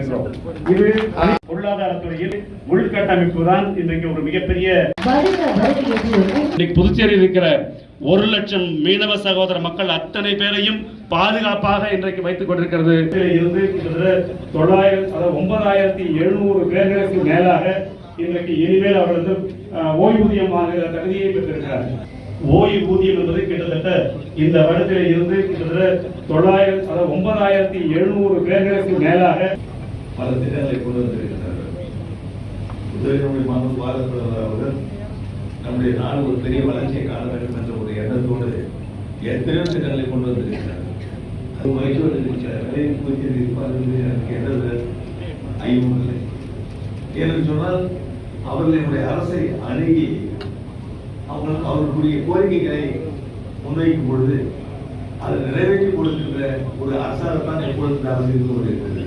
கொண்டிருக்கிறோம் இது பொருளாதாரத்துறையில் உள்கட்டமைப்பு தான் இன்றைக்கு ஒரு மிகப்பெரிய புதுச்சேரியில் இருக்கிற ஒரு லட்சம் மீனவ சகோதர மக்கள் அத்தனை பேரையும் பாதுகாப்பாக இன்றைக்கு வைத்துக் கொண்டிருக்கிறது. இருந்து தொள்ளாயிரம் அதாவது ஒன்பதாயிரத்தி எழுநூறு பேர்களுக்கு மேலாக இன்றைக்கு இனிமேல் அவர்களுக்கு அஹ், ஓய்வூதியம் வாங்குகிற தகுதியை பெற்றிருக்கிறார் ஓய்வூதியம் என்பது கிட்டத்தட்ட இந்த வருடத்தில் இருந்து கிட்டத்தட்ட தொள்ளாயிரம் அதாவது ஒன்பதாயிரத்தி எழுநூறு பேர்களுக்கு மேலாக பல திட்டங்களை கொண்டு வந்திருக்கிறார்கள் புத்தகத்தினுடைய மனு பாரத அவர்கள் நம்முடைய நாடு ஒரு பெரிய வளர்ச்சியை காண வேண்டும் என்ற ஒரு எண்ணத்தோடு எத்தனையோ திட்டங்களை கொண்டு வந்திருக்கிறார்கள் அது மகிழ்ச்சியோடு இருக்கிறார்களே புதுச்சேரி பார்த்து எனக்கு எந்த ஐயமில்லை ஏன்னு சொன்னால் அவர்கள் என்னுடைய அரசை அணுகி அவர்கள் அவர்களுடைய கோரிக்கைகளை முன்வைக்கும் பொழுது அதை நிறைவேற்றி கொடுக்கின்ற ஒரு அரசாகத்தான் எப்பொழுது அரசு இருந்து கொண்டிருக்கிறது.